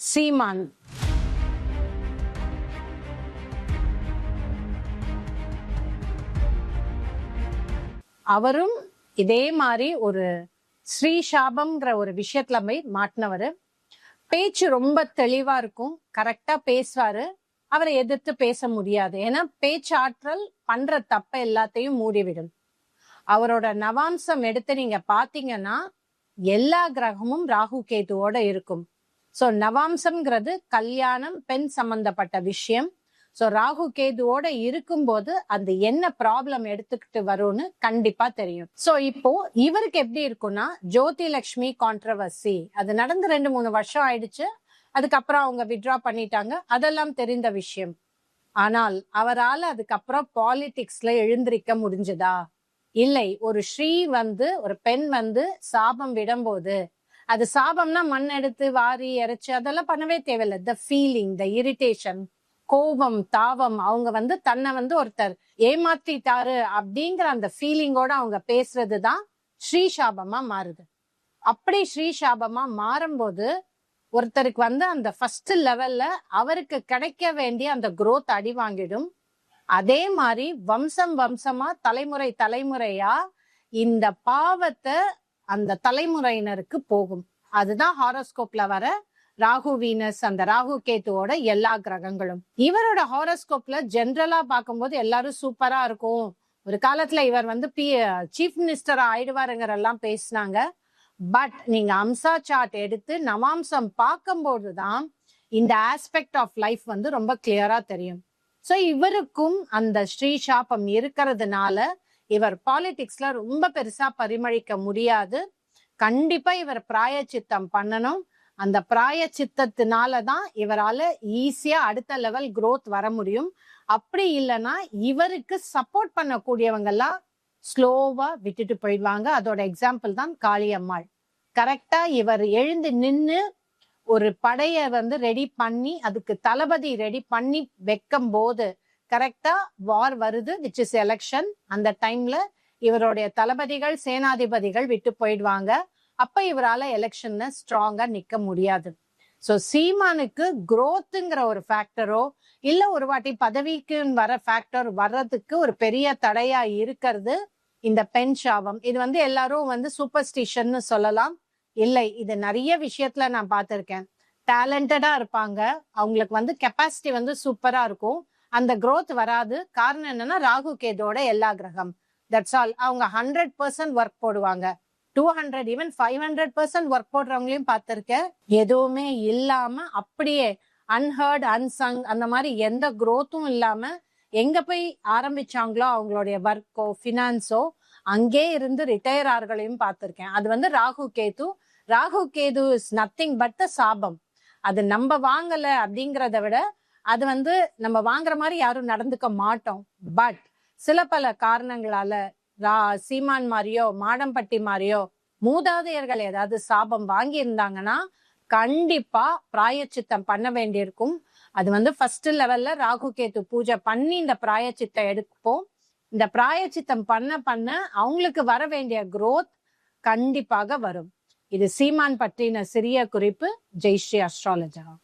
சீமான். அவரும் இதே மாதிரி ஒரு ஸ்ரீ சாபம்ங்கிற ஒரு விஷயத்துல போய் மாட்டினவர். பேச்சு ரொம்ப தெளிவா இருக்கும். கரெக்டா பேசுவாரு. அவரை எதிர்த்து பேச முடியாது. ஏன்னா பேச்சாற்றல் பண்ற தப்ப எல்லாத்தையும் மூடிவிடும். அவரோட நவாம்சம் எடுத்து நீங்க பாத்தீங்கன்னா எல்லா கிரகமும் ராகு கேதுவோட இருக்கும். ஸோ நவாம்சம்ங்கிறது கல்யாணம் பெண் சம்பந்தப்பட்ட விஷயம். ஸோ ராகு கேதுவோட இருக்கும்போது அந்த என்ன ப்ராப்ளம் எடுத்துக்கிட்டு வரும்னு கண்டிப்பா தெரியும். ஸோ இப்போ இவருக்கு எப்படி இருக்கும்னா ஜோதி லக்ஷ்மி கான்ட்ரவர்சி அது நடந்து ரெண்டு மூணு வருஷம் ஆயிடுச்சு. அதுக்கப்புறம் அவங்க வித்ட்ரா பண்ணிட்டாங்க. அதெல்லாம் தெரிந்த விஷயம். ஆனால் அவரால் அதுக்கப்புறம் பாலிடிக்ஸ்ல எழுந்திருக்க முடிஞ்சதா? இல்லை. ஒரு ஸ்ரீ வந்து ஒரு பெண் வந்து சாபம் விடும்போது அது சாபம்னா மண் எடுத்து வாரி இறைச்சி அதெல்லாம் பண்ணவே தேவையில்லை. த ஃபீலிங் த இரிட்டேஷன் கோபம் தாவம் அவங்க வந்து தன்னை வந்து ஒருத்தர் ஏமாத்திட்டாரு அப்படிங்கிற அந்த ஃபீலிங்கோட அவங்க பேசுறது தான் ஸ்ரீ சாபமா மாறுது. அப்படி ஸ்ரீ சாபமா மாறும்போது ஒருத்தருக்கு வந்து அந்த ஃபர்ஸ்ட் லெவல்ல அவருக்கு கிடைக்க வேண்டிய அந்த குரோத் அடி வாங்கிடும். அதே மாதிரி வம்சம் வம்சமா தலைமுறை தலைமுறையா இந்த பாவத்தை அந்த தலைமுறையினருக்கு போகும். அதுதான் ஹாரோஸ்கோப்ல வர ராகு வீனஸ் அந்த ராகு கேத்துவோட எல்லா கிரகங்களும். இவரோட ஹாரோஸ்கோப்ல ஜென்ரலா பார்க்கும்போது எல்லாரும் சூப்பரா இருக்கும். ஒரு காலத்துல இவர் வந்து பி சீஃப் மினிஸ்டரா ஆயிடுவாருங்கிற எல்லாம் பேசினாங்க. பட் நீங்க அம்சா சார்ட் எடுத்து நவாம்சம் பார்க்கும்போது தான் இந்த ஆஸ்பெக்ட் ஆஃப் லைஃப் வந்து ரொம்ப கிளியரா தெரியும். ஸோ இவருக்கும் அந்த ஸ்ரீ சாபம் இருக்கிறதுனால இவர் பாலிடிக்ஸ்ல ரொம்ப பெருசா பரிமளிக்க முடியாது. கண்டிப்பா இவர் பிராயச்சித்தம் பண்ணணும். அந்த பிராயச்சித்தத்தினால தான் இவரால ஈஸியா அடுத்த லெவல் குரோத் வர முடியும். அப்படி இல்லைன்னா இவருக்கு சப்போர்ட் பண்ணக்கூடியவங்கெல்லாம் ஸ்லோவா விட்டுட்டு போயிடுவாங்க. அதோட எக்ஸாம்பிள் தான் காளியம்மாள். கரெக்டா இவர் எழுந்து நின்று ஒரு படைய வந்து ரெடி பண்ணி அதுக்கு தளபதி ரெடி பண்ணி வைக்கும் போது கரெக்டா வார் வருது விச் இஸ் எலெக்ஷன் அந்த டைம்ல இவருடைய தளபதிகள் சேனாதிபதிகள் விட்டு போயிடுவாங்க. அப்ப இவரால எலெக்ஷன்ல ஸ்ட்ராங்கா நிக்க முடியாது. ஸோ சீமானுக்கு குரோத்துங்கிற ஒரு ஃபேக்டரோ இல்ல ஒரு வாட்டி பதவிக்கு வர ஃபேக்டர் வர்றதுக்கு ஒரு பெரிய தடையா இருக்கிறது இந்த பெண் சாபம். இது வந்து எல்லாரும் வந்து சூப்பர்ஸ்டிஷன்னு சொல்லலாம். இல்லை இது நிறைய விஷயத்துல நான் பார்த்திருக்கேன். டேலண்டடா இருப்பாங்க. அவங்களுக்கு வந்து கெப்பாசிட்டி வந்து சூப்பரா இருக்கும். அந்த க்ரோத் வராது. காரணம் என்னன்னா ராகு கேதோட எல்லா கிரகம். தட்ஸ் ஆல் அவங்க ஹண்ட்ரட் பர்சன்ட் ஒர்க் போடுவாங்க. Two hundred even five hundred percent work போடுறவங்களையும் பார்த்துருக்கேன். எதுவுமே இல்லாம அப்படியே அன்ஹர்ட் அன்சங் அந்த மாதிரி எந்த க்ரோத்தும் இல்லாம எங்க போய் ஆரம்பிச்சாங்களோ அவங்களுடைய ஒர்க்கோ ஃபினான்ஸோ அங்கே இருந்து ரிட்டையர் ஆறுகளையும் பார்த்துருக்கேன். அது வந்து Rahu Ketu. Rahu Ketu is nothing but the சாபம். அது நம்ம வாங்கல அப்படிங்கிறத விட அது வந்து நம்ம வாங்குற மாதிரி யாரும் நடந்துக்க மாட்டோம். பட் சில பல காரணங்களால ரா சீமான் மாதிரியோ மாடம்பட்டி மாதிரியோ மூதாதையர்கள் ஏதாவது சாபம் வாங்கி இருந்தாங்கன்னா கண்டிப்பா பிராயச்சித்தம் பண்ண வேண்டியிருக்கும். அது வந்து ஃபர்ஸ்ட் லெவல்ல ராகு கேத்து பூஜை பண்ணி இந்த பிராயச்சித்தம் எடுப்போம். இந்த பிராயச்சித்தம் பண்ண பண்ண அவங்களுக்கு வர வேண்டிய குரோத் கண்டிப்பாக வரும். இது சீமான் பற்றின சிறிய குறிப்பு. ஜெய்ஸ்ரீ அஸ்ட்ராலஜரா